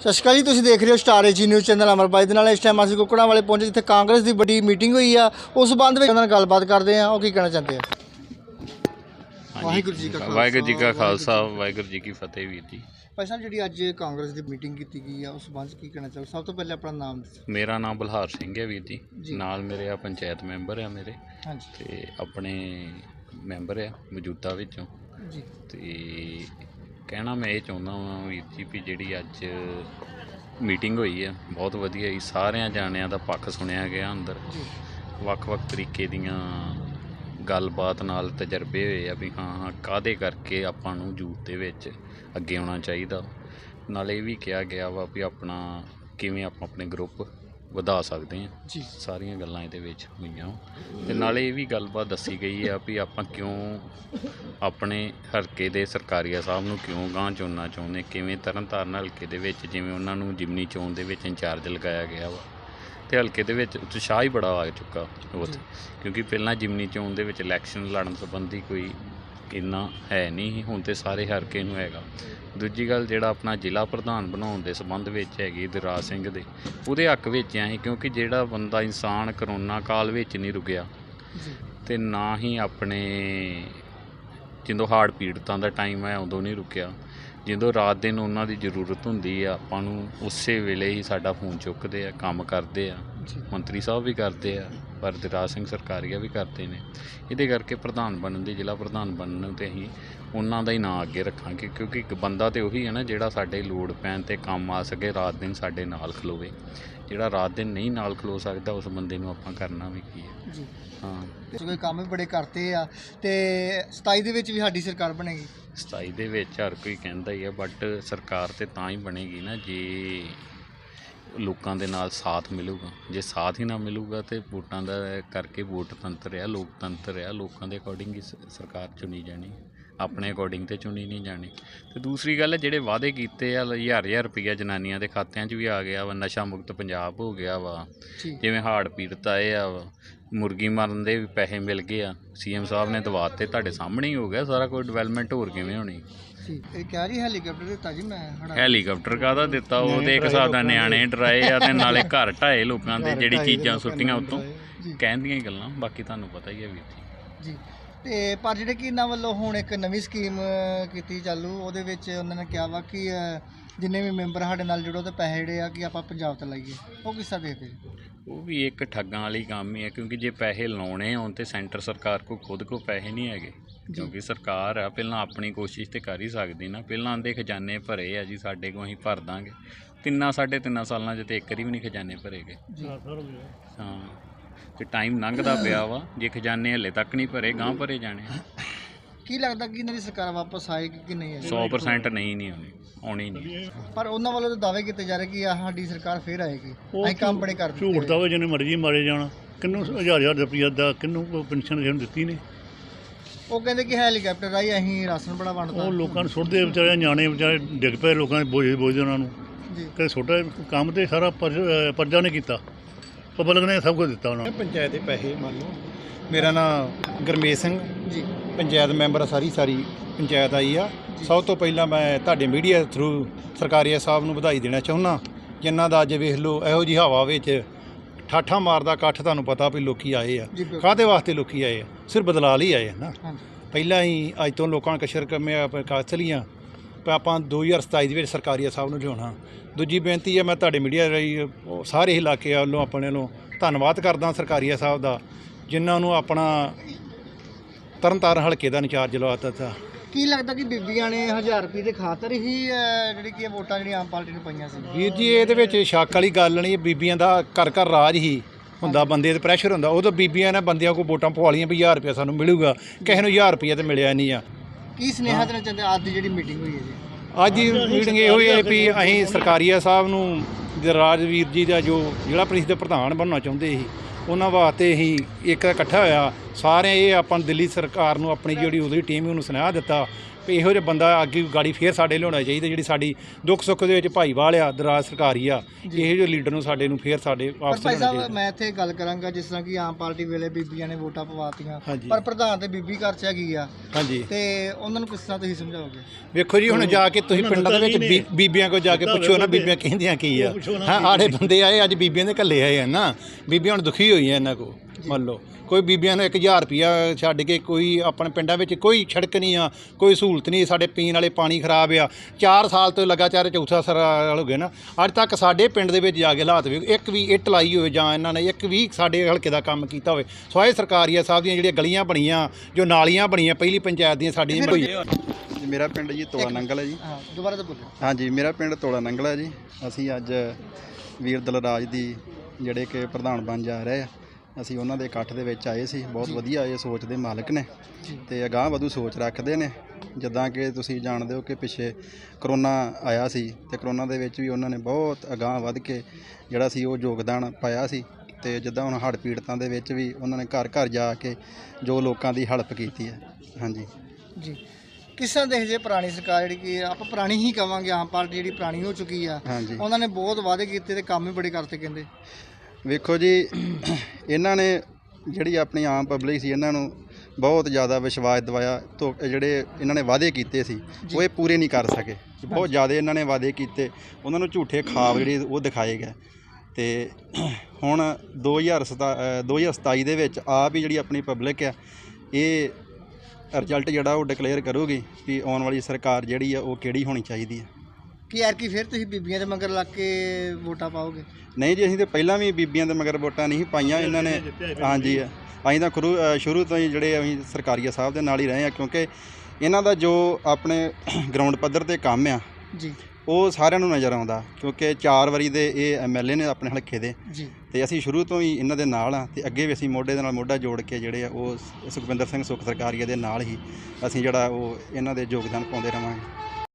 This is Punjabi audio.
ਸਤਿ ਸ਼੍ਰੀ ਅਕਾਲ ਜੀ ਤੁਸੀਂ ਦੇਖ ਰਹੇ ਹੋ ਸਟਾਰ ਏਜੀ ਨਿਊਜ਼ ਚੈਨਲ ਅਮਰਬਾਈ ਦੇ ਨਾਲ ਇਸ ਟਾਈਮ ਅਸੀਂ ਕੁੱਕੜਾਂ ਵਾਲੇ ਪਹੁੰਚੇ ਜਿੱਥੇ ਕਾਂਗਰਸ ਦੀ ਵੱਡੀ ਮੀਟਿੰਗ ਹੋਈ ਆ। ਉਸ ਸੰਬੰਧ ਵਿੱਚ ਉਹਨਾਂ ਨਾਲ ਗੱਲਬਾਤ ਕਰਦੇ ਆ ਉਹ ਕੀ ਕਹਿਣਾ ਚਾਹੁੰਦੇ ਆ? ਵਾਹਿਗੁਰੂ ਜੀ ਕਾ ਖਾਲਸਾ, ਵਾਹਿਗੁਰੂ ਜੀ ਕਾ ਖਾਲਸਾ ਵਾਹਿਗੁਰੂ ਜੀ ਕੀ ਫਤਿਹ ਵੀਰ ਜੀ। ਭਾਈ ਸਾਹਿਬ ਜਿਹੜੀ ਅੱਜ ਕਾਂਗਰਸ ਦੀ ਮੀਟਿੰਗ ਕੀਤੀ ਗਈ ਆ ਉਸ ਸੰਬੰਧ ਕੀ ਕਹਿਣਾ ਚਾਹੋ? ਸਭ ਤੋਂ ਪਹਿਲੇ ਆਪਣਾ ਨਾਮ ਮੇਰਾ ਨਾਮ ਬਲਹਾਰ ਸਿੰਘ ਹੈ ਵੀਰ ਜੀ। ਨਾਲ ਮੇਰੇ ਆ ਪੰਚਾਇਤ ਮੈਂਬਰ ਆ ਮੇਰੇ। ਹਾਂਜੀ। ਤੇ ਆਪਣੇ ਮੈਂਬਰ ਆ ਮੌਜੂਦਾ ਵਿੱਚੋਂ। ਜੀ। ਤੇ ਕਹਿਣਾ ਮੈਂ ਇਹ ਚਾਹੁੰਦਾ ਹਾਂ ਵੀਰ ਜੀ ਵੀ ਜਿਹੜੀ ਅੱਜ ਮੀਟਿੰਗ ਹੋਈ ਹੈ ਬਹੁਤ ਵਧੀਆ ਹੀ ਸਾਰਿਆਂ ਜਾਣਿਆਂ ਦਾ ਪੱਖ ਸੁਣਿਆ ਗਿਆ ਅੰਦਰ। ਵੱਖ-ਵੱਖ ਤਰੀਕੇ ਦੀਆਂ ਗੱਲਬਾਤ ਨਾਲ ਤਜਰਬੇ ਹੋਏ ਆ ਵੀ ਹਾਂ ਹਾਂ ਕਾਦੇ ਕਰਕੇ ਆਪਾਂ ਨੂੰ ਯੂਥ ਦੇ ਵਿੱਚ ਅੱਗੇ ਆਉਣਾ ਚਾਹੀਦਾ। ਨਾਲ ਇਹ ਵੀ ਕਿਹਾ ਗਿਆ ਵਾ ਵੀ ਆਪਣਾ ਕਿਵੇਂ ਆਪਾਂ ਆਪਣੇ ਗਰੁੱਪ ਵਧਾ ਸਕਦੇ ਹਾਂ। ਜੀ। ਸਾਰੀਆਂ ਗੱਲਾਂ ਇਹਦੇ ਵਿੱਚ ਹੋਈਆਂ। ਤੇ ਨਾਲੇ ਇਹ ਵੀ ਗੱਲਬਾਤ ਦੱਸੀ ਗਈ ਆ ਵੀ ਆਪਾਂ ਕਿਉਂ ਆਪਣੇ ਹਲਕੇ ਦੇ ਸਰਕਾਰੀਆ ਸਾਹਿਬ ਨੂੰ ਕਿਉਂ ਗਾਂਹ ਚੁਣਨਾ ਚਾਹੁੰਦੇ? ਕਿਵੇਂ ਤਰਨਤਾਰਨ ਹਲਕੇ ਦੇ ਵਿੱਚ ਜਿਵੇਂ ਉਹਨਾਂ ਨੂੰ ਜਿਮਨੀ ਚੋਣ ਦੇ ਵਿੱਚ ਇੰਚਾਰਜ ਲਗਾਇਆ ਗਿਆ ਵਾ। ਤੇ ਹਲਕੇ ਦੇ ਵਿੱਚ ਉਤਸ਼ਾਹ ਹੀ ਬੜਾ ਆ ਚੁੱਕਾ ਉੱਥੇ ਕਿਉਂਕਿ ਪਹਿਲਾਂ ਜਿਮਨੀ ਚੋਣ ਦੇ ਵਿੱਚ ਇਲੈਕਸ਼ਨ ਲੜਨ ਸੰਬੰਧੀ ਕੋਈ ਇੰਨਾ ਹੈ ਨਹੀਂ ਹੁਣ ਤੇ ਸਾਰੇ ਹਲਕੇ ਨੂੰ ਹੈਗਾ। ਦੂਜੀ ਗੱਲ ਜਿਹੜਾ ਆਪਣਾ ਜ਼ਿਲ੍ਹਾ ਪ੍ਰਧਾਨ ਬਣਾਉਣ ਦੇ ਸੰਬੰਧ ਵਿੱਚ ਹੈਗੀ ਦਿਰਾਜ ਸਿੰਘ ਦੇ ਉਹਦੇ ਹੱਕ ਵਿੱਚ ਆਹੀਂ ਕਿਉਂਕਿ ਜਿਹੜਾ ਬੰਦਾ ਇਨਸਾਨ ਕਰੋਨਾ ਕਾਲ ਵਿੱਚ ਨਹੀਂ ਰੁਕਿਆ ਤੇ ਨਾ ਹੀ ਆਪਣੇ ਜਦੋਂ ਹਾਰਟ ਪੀੜਤਾਂ ਦਾ ਟਾਈਮ ਹੈ ਉਦੋਂ ਨਹੀਂ ਰੁਕਿਆ। ਜਦੋਂ ਰਾਤ ਦਿਨ ਉਹਨਾਂ ਦੀ ਜ਼ਰੂਰਤ ਹੁੰਦੀ ਆ ਆਪਾਂ ਨੂੰ ਉਸੇ ਵੇਲੇ ਹੀ ਸਾਡਾ ਫੋਨ ਚੁੱਕਦੇ ਆ ਕੰਮ ਕਰਦੇ ਆ। ਮੰਤਰੀ ਸਾਹਿਬ ਵੀ ਕਰਦੇ ਆ ਪਰ ਦਿਰਾਜ ਸਿੰਘ ਸਰਕਾਰੀਆ ਵੀ ਕਰਦੇ ਨੇ। ਇਹਦੇ ਕਰਕੇ ਪ੍ਰਧਾਨ ਬਣਨ ਦੀ ਜ਼ਿਲ੍ਹਾ ਪ੍ਰਧਾਨ ਬਣਨ ਤੇ ਅਸੀਂ ਉਹਨਾਂ ਦਾ ਹੀ ਨਾਂ ਅੱਗੇ ਰੱਖਾਂਗੇ ਕਿਉਂਕਿ ਇੱਕ ਬੰਦਾ ਤੇ ਉਹੀ ਹੈ ਨਾ ਜਿਹੜਾ ਸਾਡੇ ਲੋੜ ਪੈਣ ਤੇ ਕੰਮ ਆ ਸਕੇ ਰਾਤ ਦਿਨ ਸਾਡੇ ਨਾਲ ਖਲੋਵੇ। ਜਿਹੜਾ ਰਾਤ ਦਿਨ ਨਹੀਂ ਨਾਲ ਖਲੋ ਸਕਦਾ ਉਸ ਬੰਦੇ ਨੂੰ ਆਪਾਂ ਕਰਨਾ ਵੀ ਕੀ ਹੈ ਜੀ। ਹਾਂ। ਕੋਈ ਕੰਮ ਵੀ ਬੜੇ ਕਰਤੇ ਆ ਤੇ 27 ਦੇ ਵਿੱਚ ਵੀ ਸਾਡੀ ਸਰਕਾਰ ਬਣੇਗੀ। 27 ਦੇ ਵਿੱਚ ਹਰ ਕੋਈ ਕਹਿੰਦਾ ਹੀ ਹੈ ਬਟ ਸਰਕਾਰ ਤੇ ਤਾਂ ਹੀ ਬਣੇਗੀ ਨਾ ਜੇ ਲੋਕਾਂ ਦੇ ਨਾਲ ਸਾਥ ਮਿਲੂਗਾ। ਜੇ ਸਾਥ ਹੀ ਨਾ ਮਿਲੂਗਾ ਤੇ ਵੋਟਾਂ ਦਾ ਕਰਕੇ ਵੋਟ ਤੰਤਰ ਆ ਲੋਕਤੰਤਰ ਆ ਲੋਕਾਂ ਦੇ ਅਕੋਰਡਿੰਗ ਹੀ ਸ- ਸਰਕਾਰ ਚੁਣੀ ਜਾਣੀ ਆਪਣੇ ਅਕੋਰਡਿੰਗ ਤੇ ਚੁਣੀ ਨਹੀਂ ਜਾਣੀ। ਤੇ ਦੂਸਰੀ ਗੱਲ ਹੈ ਜਿਹੜੇ ਵਾਅਦੇ ਕੀਤੇ ਆ ਹਜ਼ਾਰ ਹਜ਼ਾਰ ਰੁਪਈਆ ਜਨਾਨੀਆਂ ਦੇ ਖਾਤਿਆਂ 'ਚ ਵੀ ਆ ਗਿਆ ਵਾ ਨਸ਼ਾ ਮੁਕਤ ਪੰਜਾਬ ਹੋ ਗਿਆ ਵਾ। ਜਿਵੇਂ ਹਾਰਟ ਪੀੜਤ ਆਏ ਆ ਵਾ, ਮੁਰਗੀ ਮਾਰਨ ਦੇ ਵੀ ਪੈਸੇ ਮਿਲ ਗਏ ਆ। ਸੀਐਮ ਸਾਹਿਬ ਨੇ ਦਵਾ ਤੁਹਾਡੇ ਸਾਹਮਣੇ ਹੀ ਹੋ ਗਿਆ ਸਾਰਾ ਕੋਈ ਡਿਵੈਲਪਮੈਂਟ ਹੋਰ ਕਿਵੇਂ ਹੋਣੀ? ਜੀ। ਇਹ ਕਹਿ ਰਹੀ ਹੈਲੀਕਾਪਟਰ ਦਿੱਤਾ ਜੀ ਮੈਂ ਹੜਾ ਹੈਲੀਕਾਪਟਰ ਕਾਹਦਾ ਦਿੱਤਾ? ਉਹ ਤੇ ਇੱਕ ਹਿਸਾਬ ਦਾ। ਨਿਆਣੇ ਡਰਾਏ ਆ ਤੇ ਨਾਲੇ ਘਰ ਢਾਏ ਲੋਕਾਂ ਦੇ ਜਿਹੜੀ ਚੀਜ਼ਾਂ ਸੁੱਟੀਆਂ ਉਤੋਂ। ਕਹਿੰਦੀਆਂ ਹੀ ਗੱਲਾਂ ਬਾਕੀ ਤੁਹਾਨੂੰ ਪਤਾ ਹੀ ਹੈ ਵੀਰ ਜੀ ਜੀ। ਤੇ ਪਰ ਜਿਹੜੇ ਕਿ ਇਹਨਾਂ ਵੱਲੋਂ ਹੁਣ ਇੱਕ ਨਵੀਂ ਸਕੀਮ ਕੀਤੀ ਚਾਲੂ ਉਹਦੇ ਵਿੱਚ ਉਹਨਾਂ ਨੇ ਕਿਹਾ ਵਾ ਕਿ ਜਿੰਨੇ ਵੀ ਮੈਂਬਰ ਸਾਡੇ ਨਾਲ ਜੁੜੋ ਤੇ ਪੈਸੇ ਜਿਹੜੇ ਆ ਕਿ ਆਪਾਂ ਪੰਜਾਬ ਤੇ ਲਾਈਏ। ਉਹ ਕਿੱਸਾ ਦੇਖਦੇ? ਉਹ ਵੀ ਇੱਕ ਠੱਗਾਂ ਵਾਲੀ ਕੰਮ ਹੀ ਹੈ ਕਿਉਂਕਿ ਜੇ ਪੈਸੇ ਲਾਉਣੇ ਹੋਣ ਤੇ ਸੈਂਟਰ ਸਰਕਾਰ ਕੋ ਖੁਦ ਕੋ ਪੈਸੇ ਨਹੀਂ ਹੈਗੇ। ਕਿਉਂਕਿ ਸਰਕਾਰ ਆ ਪਹਿਲਾਂ ਆਪਣੀ ਕੋਸ਼ਿਸ਼ ਤੇ ਕਰ ਹੀ ਸਕਦੀ ਨਾ। ਪਹਿਲਾਂ ਦੇ ਖਜ਼ਾਨੇ ਭਰੇ ਆ ਜੀ ਸਾਡੇ ਕੋ ਅਸੀਂ ਭਰ ਦਾਂਗੇ। ਤਿੰਨਾਂ ਸਾਢੇ ਤਿੰਨਾਂ ਸਾਲਾਂ 'ਚ ਤੇ ਇੱਕ ਵੀ ਨਹੀਂ ਖਜ਼ਾਨੇ ਭਰੇਗੇ ਜੀ। ਹਾਂ। ਤੇ ਟਾਈਮ ਲੰਘਦਾ ਪਿਆ ਵਾ। ਜੇ ਖਜ਼ਾਨੇ ਹਲੇ ਤੱਕ ਨਹੀਂ ਭਰੇ ਗਾਂ ਭਰੇ ਜਾਣੇ। ਕੀ ਲੱਗਦਾ ਕਿ ਇਹਨਾਂ ਦੀ ਸਰਕਾਰ ਵਾਪਸ ਆਏਗੀ ਕਿ ਨਹੀਂ ਆਏਗੀ 100% ਨਹੀਂ ਨਹੀਂ ਆਉਣੀ ਆਉਣੀ ਨਹੀਂ। ਪਰ ਉਹਨਾਂ ਵੱਲੋਂ ਤਾਂ ਦਾਅਵੇ ਕੀਤੇ ਜਾ ਰਹੇ ਕਿ ਆਹ ਸਾਡੀ ਸਰਕਾਰ ਫੇਰ ਆਏਗੀ। ਅਸੀਂ ਕੰਮ ਬੜੇ ਕਰ ਦਿੱਤੇ ਝੂਠ ਦਾ ਵਾ ਜਿਹਨੇ ਮਰਜ਼ੀ ਮਾਰੇ ਜਾਣਾ। ਕਿੰਨੂੰ ਹਜ਼ਾਰ ਹਜ਼ਾਰ ਰੁਪਈਆ ਦਾ ਕਿੰਨੂੰ ਪੈਨਸ਼ਨ ਕਿਸੇ ਨੂੰ ਦਿੱਤੀ ਨੇ ਉਹ ਕਹਿੰਦੇ ਕਿ ਹੈਲੀਕਾਪਟਰ ਰਾਹੀਂ ਅਸੀਂ ਰਾਸ਼ਨ ਬੜਾ ਵੰਡਦਾ। ਉਹ ਲੋਕਾਂ ਨੂੰ ਸੁੱਟਦੇ ਵਿਚਾਰੇ ਨਿਆਣੇ ਵਿਚਾਰੇ ਡਿੱਗ ਪਏ ਲੋਕਾਂ ਦੇ ਬੋਝ ਬੋਝਦੇ ਉਹਨਾਂ ਨੂੰ। ਜੀ। ਕਦੇ ਛੋਟਾ ਕੰਮ ਤੇ ਸਾਰਾ ਪਰਜਾ ਨੇ ਕੀਤਾ। ਪਬਲਿਕ ਨੇ ਸਭ ਕੁਝ ਦਿੱਤਾ ਉਹਨਾਂ ਨੂੰ। ਪੰਚਾਇਤ ਦੇ ਪੈਸੇ ਮੰਨ ਲਓ। ਮੇਰਾ ਨਾਮ ਗਰਮੇਸ਼ ਸਿੰਘ। ਜੀ। ਪੰਚਾਇਤ ਮੈਂਬਰ ਆ, ਸਾਰੀ ਸਾਰੀ ਪੰਚਾਇਤ ਆਈ ਆ। ਸਭ ਤੋਂ ਪਹਿਲਾਂ ਮੈਂ ਤੁਹਾਡੇ ਮੀਡੀਆ ਥਰੂ ਸਰਕਾਰੀਆ ਸਾਹਿਬ ਨੂੰ ਵਧਾਈ ਦੇਣਾ ਚਾਹੁੰਦਾ ਜਿਨ੍ਹਾਂ ਦਾ ਅੱਜ ਵੇਖ ਲਓ ਇਹੋ ਜੀ ਹਵਾ ਵਿੱਚ ਠਾਠਾ ਮਾਰਦਾ ਇਕੱਠ ਤੁਹਾਨੂੰ ਪਤਾ ਵੀ ਲੋਕੀ ਆਏ ਆ। ਕਾਹਦੇ ਵਾਸਤੇ ਲੋਕੀ ਆਏ ਆ? ਸਿਰਫ ਬਦਲਾਅ ਲਈ ਆਏ ਆ ਨਾ। ਪਹਿਲਾਂ ਹੀ ਅੱਜ ਤੋਂ ਲੋਕਾਂ ਕਸ਼ਰ ਕਰਮਿਆ ਕਾਸਲੀਆਂ ਪਰ ਆਪਾਂ 2027 ਦੇ ਵਿੱਚ ਸਰਕਾਰੀਆ ਸਾਹਿਬ ਨੂੰ ਲਿਆਉਣਾ। ਦੂਜੀ ਬੇਨਤੀ ਹੈ ਮੈਂ ਤੁਹਾਡੇ ਮੀਡੀਆ ਰਾਹੀਂ ਸਾਰੇ ਇਲਾਕੇ ਵੱਲੋਂ ਆਪਣੇ ਵੱਲੋਂ ਧੰਨਵਾਦ ਕਰਦਾ ਸਰਕਾਰੀਆ ਸਾਹਿਬ ਦਾ ਜਿਨ੍ਹਾਂ ਨੂੰ ਆਪਣਾ ਤਰਨਤਾਰਨ ਹਲਕੇ ਦਾ ਇੰਚਾਰਜ ਲਵਾਤਾ ਤਾ। ਕੀ ਲੱਗਦਾ ਕਿ ਬੀਬੀਆਂ ਨੇ 1000 ਰੁਪਏ ਦੇ ਖਾਤਰ ਹੀ ਅਹ, ਜਿਹੜੀ ਕਿ ਇਹ ਵੋਟਾਂ ਜਿਹੜੀਆਂ ਆਮ ਪਾਰਟੀ ਨੂੰ ਪਈਆਂ ਸੀ? ਵੀਰ ਜੀ ਇਹਦੇ ਵਿੱਚ ਸ਼ੱਕ ਵਾਲੀ ਗੱਲ ਨਹੀਂ ਬੀਬੀਆਂ ਦਾ ਘਰ ਘਰ ਰਾਜ ਹੀ ਹੁੰਦਾ ਬੰਦੇ ਤੇ ਪ੍ਰੈਸ਼ਰ ਹੁੰਦਾ। ਉਦੋਂ ਬੀਬੀਆਂ ਨੇ ਬੰਦਿਆਂ ਕੋਲ ਵੋਟਾਂ ਪਵਾ ਲਈਆਂ ਵੀ 1000 ਰੁਪਏ ਸਾਨੂੰ ਮਿਲੂਗਾ। ਕਿਸੇ ਨੂੰ 1000 ਰੁਪਏ ਤੇ ਮਿਲਿਆ ਨਹੀਂ ਆ। ਕੀ ਸੁਨੇਹਾ ਦੇਣਾ ਚਾਹੁੰਦੇ ਅੱਜ ਦੀ ਜਿਹੜੀ ਮੀਟਿੰਗ ਹੋਈ ਹੈ ਜੀ। ਅੱਜ ਦੀ ਮੀਟਿੰਗ ਇਹੋ ਹੀ ਹੈ ਵੀ ਅਸੀਂ ਸਰਕਾਰੀਆ ਸਾਹਿਬ ਨੂੰ ਰਾਜਵੀਰ ਜੀ ਦਾ ਜੋ ਜ਼ਿਲ੍ਹਾ ਪ੍ਰੀਸ਼ਦ ਦੇ ਪ੍ਰਧਾਨ ਬਣਨਾ ਚਾਹੁੰਦੇ ਸੀ ਉਹਨਾਂ ਵਾਸਤੇ ਅਸੀਂ ਇੱਕ ਇਕੱਠਾ ਹੋਇਆ। ਸਾਰੇ ਇਹ ਆਪਾਂ ਦਿੱਲੀ ਸਰਕਾਰ ਨੂੰ ਆਪਣੀ ਜਿਹੜੀ ਉਹਦੀ ਟੀਮ ਉਹਨੂੰ ਸੁਨੇਹਾ ਦਿੱਤਾ ਵੀ ਇਹੋ ਜਿਹਾ ਬੰਦਾ ਅੱਗੇ ਗਾੜੀ ਫੇਰ ਸਾਡੇ ਲਿਆਉਣਾ ਚਾਹੀਦਾ ਜਿਹੜੀ ਸਾਡੀ ਦੁੱਖ ਸੁੱਖ ਦੇ ਵਿੱਚ ਭਾਈਵਾਲ ਆ ਦਰਾਜ ਸਰਕਾਰੀ ਆ ਇਹੋ ਜਿਹੇ ਲੀਡਰ ਨੂੰ ਸਾਡੇ ਨੂੰ ਫੇਰ ਸਾਡੇ ਵਾਪਸ ਭਾਈ ਸਾਹਿਬ ਮੈਂ ਇੱਥੇ ਗੱਲ ਕਰਾਂਗਾ ਜਿਸ ਤਰ੍ਹਾਂ ਕਿ ਆਮ ਪਾਰਟੀ ਵੇਲੇ ਬੀਬੀਆਂ ਨੇ ਵੋਟਾਂ ਪਵਾਤੀਆਂ। ਪਰ ਪ੍ਰਧਾਨ ਤੇ ਬੀਬੀ ਘਰ ਚ ਹੈਗੀ ਆ। ਹਾਂਜੀ। ਤੇ ਉਹਨਾਂ ਨੂੰ ਕਿਸ ਤਰ੍ਹਾਂ ਤੁਸੀਂ ਸਮਝਾਓਗੇ? ਵੇਖੋ ਜੀ ਹੁਣ ਜਾ ਕੇ ਤੁਸੀਂ ਪਿੰਡਾਂ ਦੇ ਵਿੱਚ। ਬੀਬੀਆਂ ਕੋਲ ਜਾ ਕੇ ਪੁੱਛੋ ਨਾ ਬੀਬੀਆਂ ਕਹਿੰਦੀਆਂ ਕੀ ਆ। ਹਾਂ ਆੜੇ ਬੰਦੇ ਆਏ ਅੱਜ ਬੀਬੀਆਂ ਦੇ ਘੱਲੇ ਆਏ ਆ ਨਾ। ਬੀਬੀਆਂ ਹੁਣ ਦੁਖੀ ਹੋਈਆਂ ਇਹਨਾਂ ਕੋ ਮੰਨ ਲਓ ਕੋਈ ਬੀਬੀਆਂ ਨੂੰ 1000 ਰੁਪਿਆ ਛੱਡ ਕੇ ਕੋਈ ਆਪਣੇ ਪਿੰਡਾਂ ਵਿੱਚ ਕੋਈ ਸੜਕ ਨਹੀਂ ਆ ਕੋਈ ਸਹੂਲਤ ਨਹੀਂ ਸਾਡੇ ਪੀਣ ਵਾਲੇ ਪਾਣੀ ਖਰਾਬ ਆ। 4 ਸਾਲ ਤੋਂ ਲਗਾਤਾਰ ਚੌਥਾ ਸਾਲ ਹੋ ਗਿਆ ਨਾ ਅੱਜ ਤੱਕ ਸਾਡੇ ਪਿੰਡ ਦੇ ਵਿੱਚ ਜਾ ਕੇ ਹਾਲਾਤ ਵੇਖੋ ਇੱਕ ਵੀ ਇੱਟ ਲਾਈ ਹੋਵੇ ਜਾਂ ਇਹਨਾਂ ਨੇ ਇੱਕ ਵੀ ਸਾਡੇ ਹਲਕੇ ਦਾ ਕੰਮ ਕੀਤਾ ਹੋਵੇ ਸਵਾਏ ਸਰਕਾਰੀਆ ਸਾਹਿਬ ਦੀਆਂ ਜਿਹੜੀਆਂ ਗਲੀਆਂ ਬਣੀਆਂ ਜੋ ਨਾਲੀਆਂ ਬਣੀਆਂ ਪਹਿਲੀ ਪੰਚਾਇਤ ਦੀਆਂ ਸਾਡੀਆਂ ਜੀ ਮੇਰਾ ਪਿੰਡ ਜੀ ਤੋਲਾ ਨੰਗਲ ਹੈ ਜੀ। ਹਾਂ ਦੁਬਾਰਾ ਤੋਂ ਬੋਲੋ। ਹਾਂਜੀ ਮੇਰਾ ਪਿੰਡ ਤੋਲਾ ਨੰਗਲ ਹੈ ਜੀ। ਅਸੀਂ ਅੱਜ ਵੀਰ ਦਲਰਾਜ ਦੀ ਜਿਹੜੇ ਕਿ ਪ੍ਰਧਾਨ ਬਣ ਜਾ ਰਹੇ ਆ। ਅਸੀਂ ਉਹਨਾਂ ਦੇ ਇਕੱਠ ਦੇ ਵਿੱਚ ਆਏ ਸੀ ਬਹੁਤ ਵਧੀਆ ਇਹ ਸੋਚ ਦੇ ਮਾਲਕ ਨੇ ਤੇ ਅਗਾਂਹ ਵਧੂ ਸੋਚ ਰੱਖਦੇ ਨੇ। ਜਿੱਦਾਂ ਕਿ ਤੁਸੀਂ ਜਾਣਦੇ ਹੋ ਕਿ ਪਿੱਛੇ ਕਰੋਨਾ ਆਇਆ ਸੀ ਤੇ ਕਰੋਨਾ ਦੇ ਵਿੱਚ ਵੀ ਉਹਨਾਂ ਨੇ ਬਹੁਤ ਅਗਾਂਹ ਵੱਧ ਕੇ ਜਿਹੜਾ ਸੀ ਉਹ ਯੋਗਦਾਨ ਪਾਇਆ ਸੀ ਤੇ ਜਿੱਦਾਂ ਹੁਣ ਹੜ੍ਹ ਪੀੜਤਾਂ ਦੇ ਵਿੱਚ ਵੀ ਉਹਨਾਂ ਨੇ ਘਰ ਘਰ ਜਾ ਕੇ ਜੋ ਲੋਕਾਂ ਦੀ ਹੈਲਪ ਕੀਤੀ ਹੈ। ਹਾਂਜੀ। ਜੀ। ਕਿਸ ਦੇਖਦੇ ਜੇ ਪੁਰਾਣੀ ਸਰਕਾਰ ਜਿਹੜੀ ਕਿ ਆਪਾਂ ਪੁਰਾਣੀ ਹੀ ਕਵਾਂਗੇ ਆਮ ਪਾਰਟੀ ਜਿਹੜੀ ਪੁਰਾਣੀ ਹੋ ਚੁੱਕੀ ਆ ਉਹਨਾਂ ਨੇ ਬਹੁਤ ਵਾਅਦੇ ਕੀਤੇ ਤੇ ਕੰਮ ਵੀ ਬੜੇ ਕਰਤੇ ਕਹਿੰਦੇ। ਵੇਖੋ ਜੀ ਇਹਨਾਂ ਨੇ ਜਿਹੜੀ ਆਪਣੀ ਆਮ ਪਬਲਿਕ ਸੀ ਇਹਨਾਂ ਨੂੰ ਬਹੁਤ ਜ਼ਿਆਦਾ ਵਿਸ਼ਵਾਸ ਦਿਵਾਇਆ। ਤੋਂ ਜਿਹੜੇ ਇਹਨਾਂ ਨੇ ਵਾਅਦੇ ਕੀਤੇ ਸੀ ਉਹ ਇਹ ਪੂਰੇ ਨਹੀਂ ਕਰ ਸਕੇ। ਬਹੁਤ ਜ਼ਿਆਦਾ ਇਹਨਾਂ ਨੇ ਵਾਅਦੇ ਕੀਤੇ। ਉਹਨਾਂ ਨੂੰ ਝੂਠੇ ਖਾਬ ਜਿਹੜੇ ਉਹ ਦਿਖਾਏ ਗਏ। ਤੇ ਹੁਣ 2027 ਅ, 2027 ਦੇ ਵਿੱਚ ਆਪ ਹੀ ਜਿਹੜੀ ਆਪਣੀ ਪਬਲਿਕ ਆ ਇਹ ਰਿਜ਼ਲਟ ਜਿਹੜਾ ਉਹ ਡਿਕਲੇਅਰ ਕਰੂਗੀ ਕਿ ਆਉਣ ਵਾਲੀ ਸਰਕਾਰ ਜਿਹੜੀ ਆ ਉਹ ਕਿਹੜੀ ਹੋਣੀ ਚਾਹੀਦੀ ਹੈ। ਕਿ ਯਾਰ ਕੀ ਫਿਰ ਤੁਸੀਂ ਬੀਬੀਆਂ ਦੇ ਮਗਰ ਲੱਗ ਕੇ ਵੋਟਾਂ ਪਾਓਗੇ? ਨਹੀਂ ਜੀ ਅਸੀਂ ਤੇ ਪਹਿਲਾਂ ਵੀ ਬੀਬੀਆਂ ਦੇ ਮਗਰ ਵੋਟਾਂ ਨਹੀਂ ਪਾਈਆਂ ਇਹਨਾਂ ਨੇ ਹਾਂਜੀ। ਅਸੀਂ ਤਾਂ ਖਰੂ ਅ, ਸ਼ੁਰੂ ਤੋਂ ਹੀ ਜਿਹੜੇ ਅਸੀਂ ਸਰਕਾਰੀਆ ਸਾਹਿਬ ਦੇ ਨਾਲ ਹੀ ਰਹੇ ਆ ਕਿਉਂਕਿ ਇਹਨਾਂ ਦਾ ਜੋ ਆਪਣੇ ਗਰਾਊਂਡ ਪੱਧਰ ਤੇ ਕੰਮ ਆ ਜੀ। ਉਹ ਸਾਰਿਆਂ ਨੂੰ ਨਜ਼ਰ ਆਉਂਦਾ ਕਿਉਂਕਿ ਚਾਰ ਵਾਰੀ ਦੇ ਇਹ ਐਮਐਲਏ ਨੇ ਆਪਣੇ ਹਲਕੇ ਦੇ। ਜੀ। ਤੇ ਅਸੀਂ ਸ਼ੁਰੂ ਤੋਂ ਹੀ ਇਹਨਾਂ ਦੇ ਨਾਲ ਆ ਤੇ ਅੱਗੇ ਵੀ ਅਸੀਂ ਮੋਢੇ ਦੇ ਨਾਲ ਮੋਢਾ ਜੋੜ ਕੇ ਜਿਹੜੇ ਆ ਉਹ ਸੁਖਵਿੰਦਰ ਸਿੰਘ ਸੁਖ ਸਰਕਾਰੀਆ ਦੇ ਨਾਲ ਹੀ ਅਸੀਂ ਜਿਹੜਾ ਉਹ ਇਹਨਾਂ ਦੇ ਯੋਗਦਾਨ ਪਾਉਂਦੇ ਰਵਾਂਗੇ